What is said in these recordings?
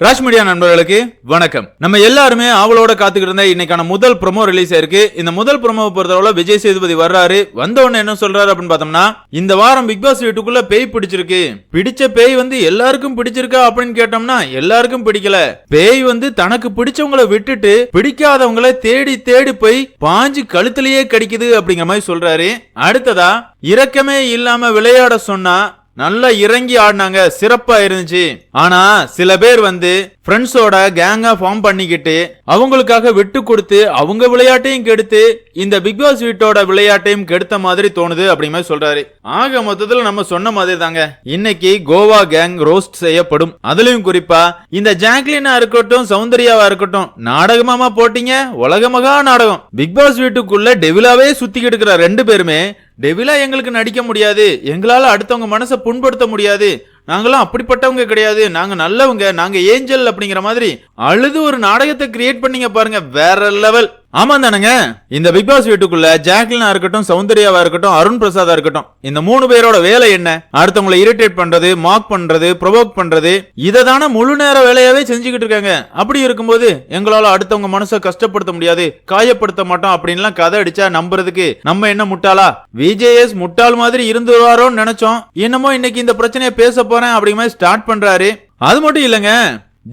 Raj media நண்பர்களுக்கு வணக்கம். நம்ம எல்லாருமே அவளோட காத்துக்கிட்டு இருந்த இன்னைக்கான முதல் ப்ரோமோ ரிலீஸ் ஆயிருக்கு இந்த முதல் ப்ரோமோவை பொறுத்தவரை விஜய் சேதுபதி வர்றாரு. வந்த உடனே என்ன சொல்றாரு அப்படின்னு பார்த்தோம்னா இந்த வாரம் பிக் பாஸ் வீட்டுக்குள்ள பேய் பிடிச்சிருக்கு. பிடிச்ச பேய் வந்து எல்லாருக்கும் பிடிச்சிருக்கா அப்படின்னு கேட்டோம்னா எல்லாருக்கும் பிடிக்கல. பேய் வந்து தனக்கு பிடிச்சவங்களை விட்டுட்டு பிடிக்காதவங்களை தேடி தேடி போய் பாஞ்சு கழுத்திலேயே கடிக்குது அப்படிங்கிற மாதிரி சொல்றாரு. அடுத்ததா இரக்கமே இல்லாம விளையாட சொன்னா நல்லா இறங்கி ஆடினாங்க. சிறப்பா இருந்துச்சு. ஆனா சில பேர் வந்து ஃப்ரெண்ட்ஸோட கேங்கா ஃபார்ம் பண்ணிக்கிட்டு அவங்களுக்காக விட்டு கொடுத்து அவங்க விளையாட்டையும் கெடுத்து இந்த பிக் பாஸ் வீட்டோட விளையாட்டையும் கெடுத்த மாதிரி தோணுது அப்படிங்கிற சொல்றாரு. ஆக மொத்தத்துல நம்ம சொன்ன மாதிரி தாங்க இன்னைக்கு கோவா கேங் ரோஸ்ட் செய்யப்படும். அதுலயும் குறிப்பா இந்த ஜாக்லினா இருக்கட்டும் சௌந்தர்யாவா இருக்கட்டும் நாடகமாமா போட்டீங்க உலக மகா நாடகம். பிக் பாஸ் வீட்டுக்குள்ள டெவிலாவே சுத்திக்கிட்டு இருக்கிற ரெண்டு பேருமே. டெவிலா எங்களுக்கு நடிக்க முடியாது. எங்களால அடுத்தவங்க மனசை புண்படுத்த முடியாது. நாங்களாம் அப்படிப்பட்டவங்க கிடையாது. நாங்க நல்லவங்க நாங்க ஏஞ்சல் அப்படிங்கிற மாதிரி அழுது ஒரு நாடகத்தை கிரியேட் பண்ணீங்க பாருங்க வேற லெவல் ஆமா தானேங்க இந்த பிக் பாஸ் வீட்டுக்குள்ள ஜாக்லினா இருக்கட்டும் சௌந்தர்யாவா இருக்கட்டும் அருண் பிரசாதா இருக்கட்டும் இந்த மூணு பேரோட வேலை என்ன? அடுத்தவங்களை இரிட்டேட் பண்றது மாக் பண்றது ப்ரொவோக் பண்றது இதை தானே முழு நேர வேலையாவே செஞ்சுக்கிட்டு இருக்காங்க. அப்படி இருக்கும்போது எங்களால அடுத்தவங்க மனசை கஷ்டப்படுத்த முடியாது காயப்படுத்த மாட்டோம் அப்படின்லாம் கதை அடிச்சா நம்புறதுக்கு நம்ம என்ன முட்டாளா? விஜேஎஸ் முட்டாள் மாதிரி இருந்துருவாரோன்னு நினைச்சோம். என்னமோ இன்னைக்கு இந்த பிரச்சனையை பேச போறேன் அப்படிங்கிற மாதிரி ஸ்டார்ட் பண்றாரு. அது மட்டும் இல்லைங்க.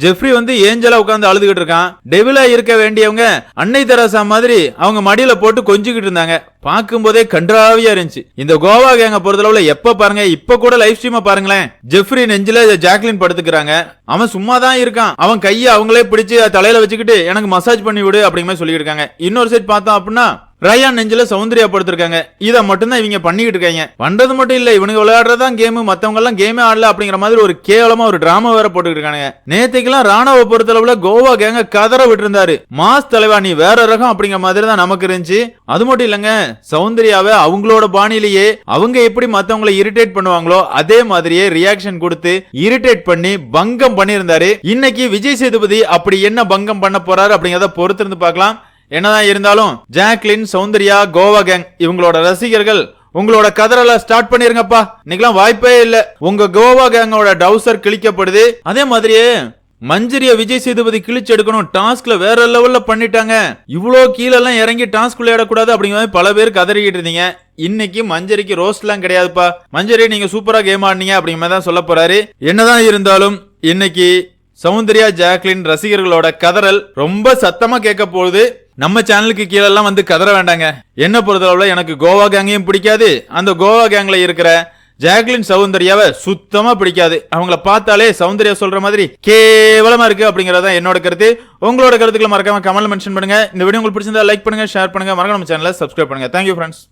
ஜெஃப்ரி வந்து ஏஞ்சலா உட்காந்து அழுதுகிட்டு இருக்கான். டெவிலா இருக்க வேண்டியவங்க அன்னை தெரசா மாதிரி அவங்க மடியில போட்டு கொஞ்சிக்கிட்டு இருந்தாங்க. பார்க்கும்போதே கன்றாவியா இருந்துச்சு. இந்த கோவா கேங்க பொறுத்தளவுல எப்ப பாருங்க இப்ப கூட லைவ் ஸ்ட்ரீமா பாருங்களேன். ஜெஃப்ரி நெஞ்சில ஜாக்லின் படுத்துக்கிறாங்க. அவன் சும்மா தான் இருக்கான். அவன் கையை அவங்களே பிடிச்சு தலையில வச்சுக்கிட்டு எனக்கு மசாஜ் பண்ணி விடு அப்படிங்கிற மாதிரி சொல்லிட்டு இருக்காங்க. இன்னொரு சைட் பார்த்தோம் அப்படின்னா ரயான் நெஞ்சில சௌந்தர்யா படுத்திருக்காங்க இதை மட்டும்தான் இவங்க பண்ணிக்கிட்டு இருக்காங்க. பண்றது மட்டும் இல்ல இவனுக்கு விளையாடுறதான் கேம் மத்தவங்க எல்லாம் கேமே ஆடல அப்படிங்கிற மாதிரி ஒரு கேவலமா ஒரு டிராமா வேற போட்டுக்கிட்டு இருக்காங்க நேத்துக்கெல்லாம் ராணுவ பொறுத்தளவுல கோவா கேங்க கதற விட்டுருந்தாரு. மாஸ் தலைவா நீ வேற ரகம் அப்படிங்கிற மாதிரி தான் நமக்கு இருந்துச்சு. அது மட்டும் இல்லங்க சௌந்தர்யாவை அவங்களோட பாணியிலேயே அவங்க எப்படி மத்தவங்களை இரிட்டேட் பண்ணுவாங்களோ அதே மாதிரியே ரியாக்ஷன் கொடுத்து இரிட்டேட் பண்ணி பங்கம் பண்ணியிருந்தாரு. இன்னைக்கு விஜய் சேதுபதி அப்படி என்ன பங்கம் பண்ண போறாரு அப்படிங்கறத பொறுத்திருந்து பார்க்கலாம். என்னதான் இருந்தாலும் ஜாக்லின் சௌந்தர்யா கோவா கேங் இவங்களோட ரசிகர்கள் உங்களோட கதறல ஸ்டார்ட் பண்ணிருங்கப்பா. இன்னைக்கெல்லாம் வாய்ப்பே இல்ல. உங்க கோவா கேங்கோட டவுசர் கிழிக்கப்படுது. அதே மாதிரியே மஞ்சரிய விஜய் சேதுபதி கிழிச்சு எடுக்கணும் டாஸ்க்ல வேற லெவல்ல பண்ணிட்டாங்க. இவ்வளோ கீழே எல்லாம் இறங்கி டாஸ்க் விளையாடக்கூடாது அப்படிங்கிற மாதிரி பல பேர் கதறிக்கிட்டு இருந்தீங்க. இன்னைக்கு மஞ்சரிக்கு ரோஸ்ட்லாம் கிடையாதுப்பா. மஞ்சரி நீங்க சூப்பரா கேம் ஆடினீங்க அப்படிங்கிற மாதிரி தான் சொல்ல போறாரு. என்னதான் இருந்தாலும் இன்னைக்கு சௌந்தர்யா ஜாக்லின் ரசிகர்களோட கதறல் ரொம்ப சத்தமா கேட்க போகுது நம்ம சேனலுக்கு கீழெல்லாம் வந்து கதற வேண்டாங்க. என்ன பொறுத்தளவுல எனக்கு கோவா கேங்கையும் பிடிக்காது. அந்த கோவா கேங்ல இருக்கிற ஜாக்லின் சௌந்தர்யாவை சுத்தமா பிடிக்காது. அவங்கள பார்த்தாலே சௌந்தர்யா சொல்ற மாதிரி கேவலமா இருக்கு அப்படிங்கறத என்னோட கருத்து. உங்களோட கருத்துக்களை மறக்காம கமெண்ட் மென்ஷன் பண்ணுங்க. இந்த வீடியோ உங்களுக்கு பிடிச்சிருந்தா லைக் பண்ணுங்க ஷேர் பண்ணுங்க. மறக்காம நம்ம சேனலை சப்ஸ்கிரைப் பண்ணுங்க. Thank you friends